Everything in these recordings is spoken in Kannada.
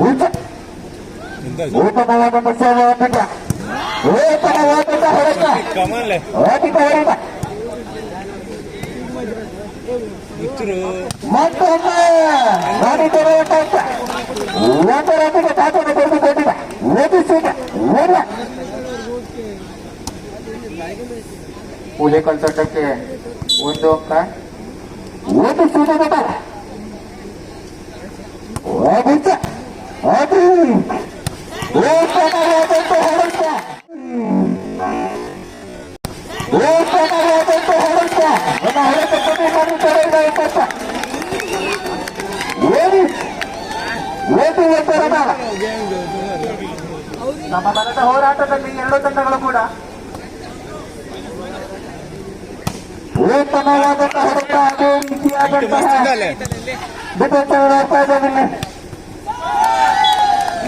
ಊಟ ಊಟವಾದ ಸೇವೆ ಓಟಿಕ ಊಟದ ಓಟಿಕ ಹೊರಟ ಕಮಲ್ ಓಟಿಕ ಹೊರಟ ಮುಚ್ಚರು ಮತ್ತೊಮ್ಮೆ ಮಾಡಿದರೆ ಊಟ ಒಂದು ರಾತ್ರಿಗೆ ತಾತನ ಕೊಟ್ಟು ಕೊಟ್ಟಿದ ಓದಿಸಿದ ಓದ ಹುಲಿ ಕಲ್ಸೋಟಕ್ಕೆ ಒಂದು ಅಂಕ ಓದಿಸಿದ ಬೇಡ ಓದಿಸ ನಮ್ಮ ಬಲದ ಹೋರಾಟದಲ್ಲಿ ಎರಡು ತಂಡಗಳು ಕೂಡ ಉತ್ತಮವಾದಂತಹ ಹೊರಟ ಅದೇ ರೀತಿಯಾದಂತಹ ಡಿಫೆನ್ಸ್ ನೋಡ್ತಾ ಇದ್ದೇವೆ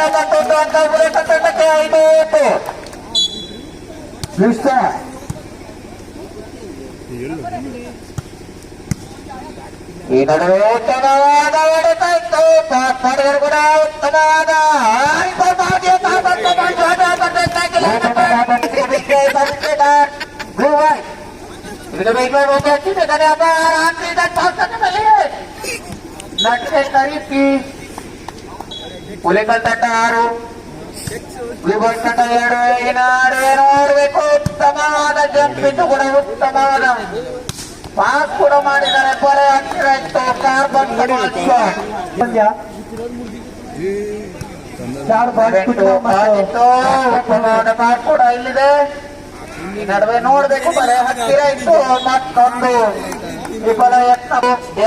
ಸೇವೆ ಹುಲಿ ತಂಡದಿಂದ ಮತ್ತೊಂದು ಅಂಕ ಹುಲಿ ತಂಡಕ್ಕೆ ಐದು ಒಟ್ಟು ಇಷ್ಟ ಈ ನಡುವೆ ಉತ್ತಮವಾದ ಹೊಡೆತ ಇತ್ತು ಪಾಸ್ ಮಾಡಿದರು ಕೂಡ ಉತ್ತಮವಾದ ಆಯ್ತು ಭಾಗ್ಯ ತಾಪಂತ ಬ್ಲೂ ಬಾಯ್ ಇದಕ್ಕೆ ಬೇಗ ಹೋಗಿ ಹಚ್ಚಿದ್ದಾರೆ ಅಪ್ಪ ಹುಲಿಕಲ್ ತಂಡ ಆರು ಎರಡು ನೋಡಬೇಕು. ಉತ್ತಮವಾದ ಜಂಪಿದ್ದು ಕೂಡ ಉತ್ತಮವಾದ ಪಾಸ್ ಕೂಡ ಮಾಡಿದ್ದಾರೆ. ಕೊಲೆ ಹತ್ತಿರ ಇತ್ತು. ಕಾರ್ಬನ್ ಪಂದ್ಯ ಪಾಸ್ ಕೂಡ ಇಲ್ಲಿದೆ. ಈ ನಡುವೆ ನೋಡ್ಬೇಕು. ಬಲೆ ಹತ್ತಿರ ಇತ್ತು. ಮತ್ತೊಂದು. ವಿಫಲ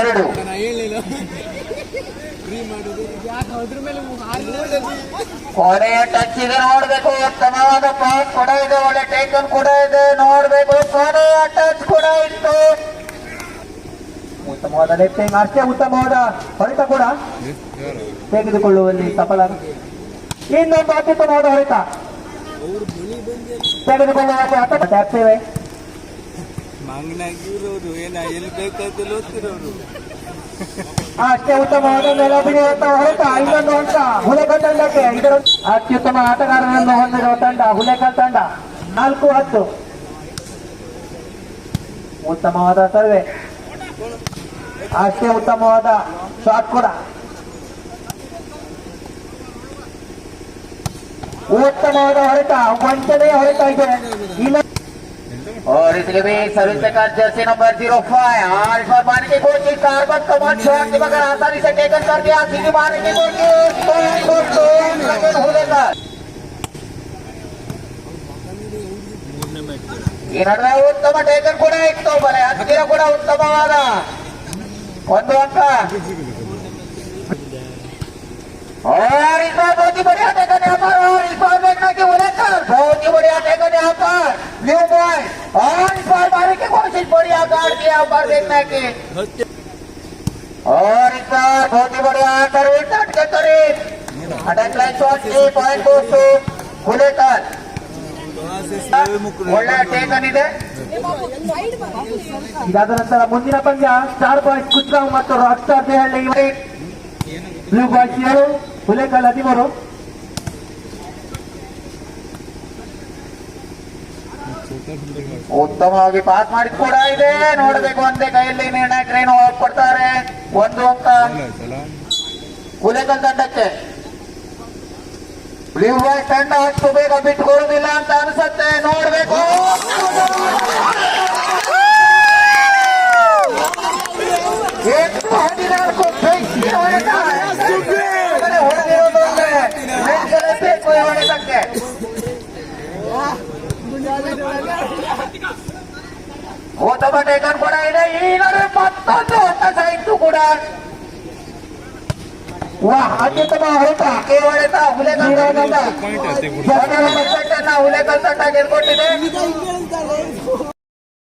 ಎರಡು. ಕೊನೆಯ ಟಚ್ ಇದೆ ನೋಡ್ಬೇಕು. ಉತ್ತಮವಾದ ಪಾಸ್ ಕೂಡ ಇದೆ, ಒಳ್ಳೆ ಟೇಕನ್ ಕೂಡ ಇದೆ. ನೋಡ್ಬೇಕು, ಕೊನೆಯ ಟಚ್ ಕೂಡ ಇತ್ತು. ಉತ್ತಮವಾದ ಲೆಫ್ಟಿಂಗ್ ಅಷ್ಟೇ ಉತ್ತಮವಾದ ಹೊರಟ ಕೂಡ. ತೆಗೆದುಕೊಳ್ಳುವಲ್ಲಿ ಸಫಲ. ಇನ್ನೊಂದು ಅತ್ಯುತ್ತಮವಾದ ಹೊರಟ. ತೆಗೆದುಕೊಳ್ಳುವ ಟ್ಯಾಪ್ತೇವೆ ಮಂಗನಾಗಿರೋರು, ಏನ, ಎಲ್ಲಿ ಬೇಕಾದಲ್ಲಿ ಓದ್ತಿರೋರು. ಅಷ್ಟೇ ಉತ್ತಮವಾದ ತಂಡಕ್ಕೆ ಅತ್ಯುತ್ತಮ ಆಟಗಾರರನ್ನು ಹೊಂದಿರುವ ತಂಡ, ಹುಲೆಕಲ್ ತಂಡ. ನಾಲ್ಕು ಹತ್ತು. ಉತ್ತಮವಾದ ಸರ್ವೆ. ಅಷ್ಟೇ ಉತ್ತಮವಾದ ಶಾಟ್ ಕೂಡ. ಉತ್ತಮವಾದ ಹೊರಟ, ವಂಚನೆಯ ಹೊರಟ और इसके भी सर्विस का जर्सी नंबर जीरो फाइव और इस बार मारने की कोशिश कार्बन कमान शॉट की मगर आसानी से टेकन कर दिया सीधी मारने की कोशिश दो दो दो सेकंड हो लेगा ಈ ನಡುವೆ ಉತ್ತಮ ಟೇಕನ್ ಕೂಡ ಇತ್ತು ಬಲೆ ಹತ್ತಿರ ಕೂಡ ಉತ್ತಮವಾದ ಒಂದು ಅಂಕ और इस बार बहुत ही बढ़िया टेकन यहाँ पर और इस बार देखना कि उलेकर बहुत ही बढ़िया टेकन यहाँ पर न्यू बॉय और इस बार मारने की कोशिश बढ़िया गार्ड किया यहाँ पर देखना कि और इस बार बहुत ही बढ़िया अंदर उल्टा के करीब अटैक लाइन शॉट की पॉइंट दोस्तों उलेकर ಒಳ್ಳೆ ಟೇಕನ್ ಇದೆ ಇದಾದ ನಂತರ ಮುಂದಿನ ಪಂದ್ಯ ಸ್ಟಾರ್ ಬಾಯ್ಸ್ ಕುಚ್ಗಾಂವ್ ಮತ್ತು ರಾಕ್ ಸ್ಟಾರ್ ದೇಹಳ್ಳಿ ಬ್ಲೂ ಬಾಯ್ಸ್ ಏಳು ಹುಲೇಕಲ್ ಹದಿಮೂರು ಉತ್ತಮವಾಗಿ ಪಾಸ್ ಮಾಡಿ ಕೂಡ ಇದೆ. ನೋಡಬೇಕು ಒಂದೇ ಕೈಯಲ್ಲಿ ನಿರ್ಣಾಯಕರೇನು ಕೊಡ್ತಾರೆ ಒಂದು ಅಂಕ ಕುಲೇಕಲ್ ತಂಡಕ್ಕೆ. ಬ್ಲೂ ಬಾಯ್ ತಂಡ ಅಷ್ಟು ಬೇಗ ಬಿಟ್ಕೊಡುದಿಲ್ಲ ಅಂತ ಅನ್ಸುತ್ತೆ. ನೋಡ್ಬೇಕು. ಉತ್ತಮ ಟೇಕನ್ ಕೂಡ ಇದೆ ಈ ನಡುವೆ ಮತ್ತೊಂದು ಹೊತ್ತ ಸಾಯಿತು ಕೂಡ ವಾ